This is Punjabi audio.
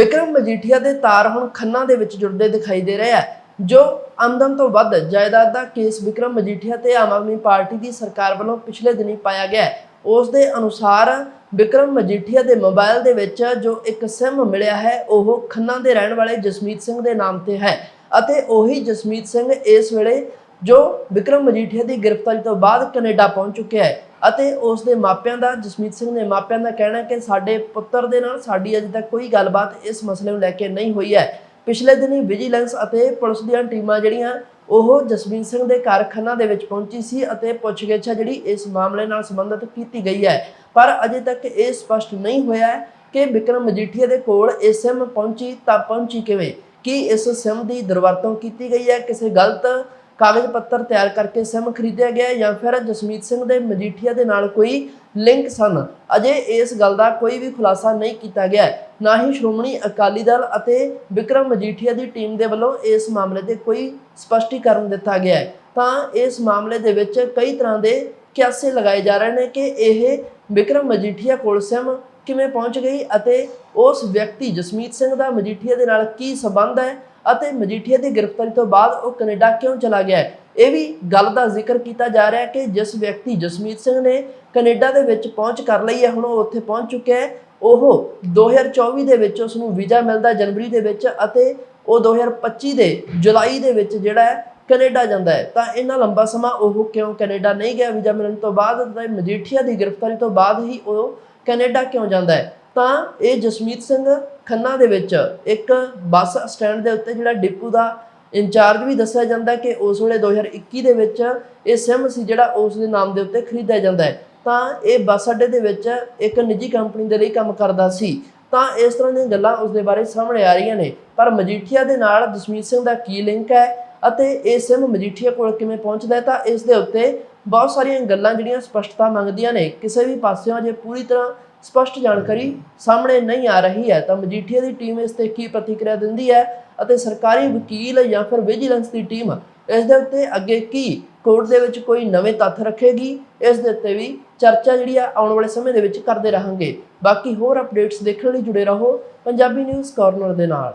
ਵਿਕਰਮ ਮਜੀਠੀਆ ਦੇ ਤਾਰ ਹੁਣ ਖੰਨਾ ਦੇ ਵਿੱਚ ਜੁੜਦੇ ਦਿਖਾਈ ਦੇ ਰਹੇ ਆ, ਜੋ ਆਮਦਨ ਤੋਂ ਵੱਧ ਜਾਇਦਾਦ ਦਾ ਕੇਸ ਵਿਕਰਮ ਮਜੀਠੀਆ ਤੇ ਆਮ ਆਦਮੀ ਪਾਰਟੀ ਦੀ ਸਰਕਾਰ ਵੱਲੋਂ ਪਿਛਲੇ ਦਿਨੀ ਪਾਇਆ ਗਿਆ ਹੈ। ਉਸ ਦੇ ਅਨੁਸਾਰ ਵਿਕਰਮ ਮਜੀਠੀਆ ਦੇ ਮੋਬਾਈਲ ਦੇ ਵਿੱਚ ਜੋ ਇੱਕ ਸਿਮ ਮਿਲਿਆ ਹੈ, ਉਹ ਖੰਨਾ ਦੇ ਰਹਿਣ ਵਾਲੇ ਜਸਮੀਤ ਸਿੰਘ ਦੇ ਨਾਮ ਤੇ ਹੈ ਅਤੇ ਉਹੀ ਜਸਮੀਤ ਸਿੰਘ ਇਸ ਵੇਲੇ ਜੋ ਵਿਕਰਮ ਮਜੀਠੀਆ ਦੀ ਗ੍ਰਿਫਤਾਰੀ ਤੋਂ ਬਾਅਦ ਕੈਨੇਡਾ ਪਹੁੰਚ ਚੁੱਕਿਆ ਹੈ ਅਤੇ ਉਸ ਦੇ ਮਾਪਿਆਂ ਦਾ, ਜਸਮੀਤ ਸਿੰਘ ਦੇ ਮਾਪਿਆਂ ਦਾ ਕਹਿਣਾ ਹੈ ਕਿ ਸਾਡੇ ਪੁੱਤਰ ਦੇ ਨਾਲ ਸਾਡੀ ਅਜੇ ਤੱਕ ਕੋਈ ਗੱਲਬਾਤ ਇਸ ਮਸਲੇ ਨੂੰ ਲੈ ਕੇ ਨਹੀਂ ਹੋਈ ਹੈ। ਪਿਛਲੇ ਦਿਨੀ ਵਿਜੀਲੈਂਸ ਅਤੇ ਪੁਲਿਸ ਦੀਆਂ ਟੀਮਾਂ ਜਿਹੜੀਆਂ, ਉਹ ਜਸਮੀਤ ਸਿੰਘ ਦੇ ਕਾਰਖਾਨਾ ਦੇ ਵਿੱਚ ਪਹੁੰਚੀ ਸੀ ਅਤੇ ਪੁੱਛਗਿੱਛ ਹੈ ਜਿਹੜੀ ਇਸ ਮਾਮਲੇ ਨਾਲ ਸੰਬੰਧਿਤ ਕੀਤੀ ਗਈ ਹੈ। ਪਰ ਅਜੇ ਤੱਕ ਇਹ ਸਪਸ਼ਟ ਨਹੀਂ ਹੋਇਆ ਹੈ ਕਿ ਵਿਕਰਮ ਮਜੀਠੀਆ ਦੇ ਕੋਲ ਇਹ ਸਿਮ ਪਹੁੰਚੀ ਤਾਂ ਪਹੁੰਚੀ ਕਿਵੇਂ। ਕੀ ਇਸ ਸਿਮ ਦੀ ਦੁਰਵਰਤੋਂ ਕੀਤੀ ਗਈ ਹੈ? ਕਿਸੇ ਗਲਤ ਕਾਗਜ਼ ਪੱਤਰ ਤਿਆਰ ਕਰਕੇ ਸਿਮ ਖਰੀਦਿਆ ਗਿਆ ਜਾਂ ਫਿਰ ਜਸਮੀਤ ਸਿੰਘ ਦੇ ਮਜੀਠੀਆ ਦੇ ਨਾਲ ਕੋਈ ਲਿੰਕ ਸਨ। ਅਜੇ ਇਸ ਗੱਲ ਦਾ ਕੋਈ ਵੀ ਖੁਲਾਸਾ ਨਹੀਂ ਕੀਤਾ ਗਿਆ ਨਾ ਹੀ ਸ਼੍ਰੋਮਣੀ ਅਕਾਲੀ ਦਲ ਅਤੇ ਵਿਕਰਮ ਮਜੀਠੀਆ ਦੀ ਟੀਮ ਦੇ ਵੱਲੋਂ ਇਸ ਮਾਮਲੇ ਤੇ ਕੋਈ ਸਪਸ਼ਟੀਕਰਨ ਦਿੱਤਾ ਗਿਆ ਤਾਂ ਇਸ ਮਾਮਲੇ ਦੇ ਵਿੱਚ ਕਈ ਤਰ੍ਹਾਂ ਦੇ ਕਿਆਸੇ ਲਗਾਏ ਜਾ ਰਹੇ ਨੇ ਕਿ ਇਹ ਵਿਕਰਮ ਮਜੀਠੀਆ ਕੋਲ ਸਿਮ ਕਿਵੇਂ ਪਹੁੰਚ ਗਈ ਅਤੇ ਉਸ ਵਿਅਕਤੀ ਜਸਮੀਤ ਸਿੰਘ ਦਾ ਮਜੀਠੀਆ ਦੇ ਨਾਲ ਕੀ ਸਬੰਧ ਹੈ ਅਤੇ ਮਜੀਠੀਆ ਦੀ ਗ੍ਰਿਫਤਾਰੀ ਤੋਂ ਬਾਅਦ ਉਹ ਕੈਨੇਡਾ ਕਿਉਂ ਚਲਾ ਗਿਆ ਇਹ ਵੀ ਗੱਲ ਦਾ ਜ਼ਿਕਰ ਕੀਤਾ ਜਾ ਰਿਹਾ ਹੈ ਕਿ ਜਿਸ ਵਿਅਕਤੀ ਜਸਮੀਤ ਸਿੰਘ ਨੇ ਕੈਨੇਡਾ ਦੇ ਵਿੱਚ ਪਹੁੰਚ ਕਰ ਲਈ ਹੈ, ਹੁਣ ਉਹ ਉੱਥੇ ਪਹੁੰਚ ਚੁੱਕਿਆ ਹੈ। ਉਹ 2024 ਦੇ ਵਿੱਚ ਉਸ ਨੂੰ ਵੀਜ਼ਾ ਮਿਲਦਾ ਜਨਵਰੀ ਦੇ ਵਿੱਚ ਅਤੇ ਉਹ 2025 ਦੇ ਜੁਲਾਈ ਦੇ ਵਿੱਚ ਜਿਹੜਾ ਹੈ ਕੈਨੇਡਾ ਜਾਂਦਾ ਹੈ। ਤਾਂ ਇੰਨਾ ਲੰਬਾ ਸਮਾਂ ਉਹ ਕਿਉਂ ਕੈਨੇਡਾ ਨਹੀਂ ਗਿਆ? ਵੀਜ਼ਾ ਮਿਲਣ ਤੋਂ ਬਾਅਦ ਤੇ ਮਜੀਠੀਆ ਦੀ ਗ੍ਰਿਫਤਾਰੀ ਤੋਂ ਬਾਅਦ ਹੀ ਉਹ ਕੈਨੇਡਾ ਕਿਉਂ ਜਾਂਦਾ ਹੈ? ਤਾਂ ਇਹ ਜਸਮੀਤ ਸਿੰਘ ਖੰਨਾ ਦੇ ਵਿੱਚ ਇੱਕ ਬੱਸ ਸਟੈਂਡ ਦੇ ਉੱਤੇ ਜਿਹੜਾ ਡਿਪੂ ਦਾ ਇੰਚਾਰਜ ਵੀ ਦੱਸਿਆ ਜਾਂਦਾ ਕਿ ਉਸ ਵੇਲੇ 2021 ਦੇ ਵਿੱਚ ਇਹ ਸਿਮ ਸੀ ਜਿਹੜਾ ਉਸ ਦੇ ਨਾਮ ਦੇ ਉੱਤੇ ਖਰੀਦਿਆ ਜਾਂਦਾ ਹੈ। ਤਾਂ ਇਹ ਬੱਸ ਅੱਡੇ ਦੇ ਵਿੱਚ ਇੱਕ ਨਿੱਜੀ ਕੰਪਨੀ ਦੇ ਲਈ ਕੰਮ ਕਰਦਾ ਸੀ। ਤਾਂ ਇਸ ਤਰ੍ਹਾਂ ਦੀਆਂ ਗੱਲਾਂ ਉਸ ਦੇ ਬਾਰੇ ਸਾਹਮਣੇ ਆ ਰਹੀਆਂ ਨੇ। ਪਰ ਮਜੀਠੀਆ ਦੇ ਨਾਲ ਜਸਮੀਤ ਸਿੰਘ ਦਾ ਕੀ ਲਿੰਕ ਹੈ ਅਤੇ ਇਹ ਸਿਮ ਮਜੀਠੀਆ ਕੋਲ ਕਿਵੇਂ ਪਹੁੰਚਦਾ ਹੈ ਤਾਂ ਇਸ ਦੇ ਉੱਤੇ ਬਹੁਤ ਸਾਰੀਆਂ ਗੱਲਾਂ ਜਿਹੜੀਆਂ ਸਪਸ਼ਟਤਾ ਮੰਗਦੀਆਂ ਨੇ। ਕਿਸੇ ਵੀ ਪਾਸਿਓਂ ਅਜੇ ਪੂਰੀ ਤਰ੍ਹਾਂ ਸਪਸ਼ਟ ਜਾਣਕਾਰੀ ਸਾਹਮਣੇ ਨਹੀਂ ਆ ਰਹੀ ਹੈ। ਤਾਂ ਮਜੀਠੀਆ ਦੀ ਟੀਮ ਇਸ ਤੇ ਕੀ ਪ੍ਰਤੀਕਿਰਿਆ ਦਿੰਦੀ ਹੈ ਅਤੇ ਸਰਕਾਰੀ ਵਕੀਲ ਜਾਂ ਫਿਰ ਵਿਜੀਲੈਂਸ ਦੀ ਟੀਮ ਇਸ ਦੇ ਉੱਤੇ ਅੱਗੇ ਕੀ ਕੋਰਟ ਦੇ ਵਿੱਚ ਕੋਈ ਨਵੇਂ ਤੱਥ ਰੱਖੇਗੀ? ਇਸ ਦੇ ਉੱਤੇ ਵੀ ਚਰਚਾ ਜਿਹੜੀ ਆ ਆਉਣ ਵਾਲੇ ਸਮੇਂ ਦੇ ਵਿੱਚ ਕਰਦੇ ਰਹਾਂਗੇ। ਬਾਕੀ ਹੋਰ ਅਪਡੇਟਸ ਦੇਖਣ ਲਈ ਜੁੜੇ ਰਹੋ। ਪੰਜਾਬੀ ਨਿਊਜ਼ ਕਾਰਨਰ ਦੇ ਨਾਲ।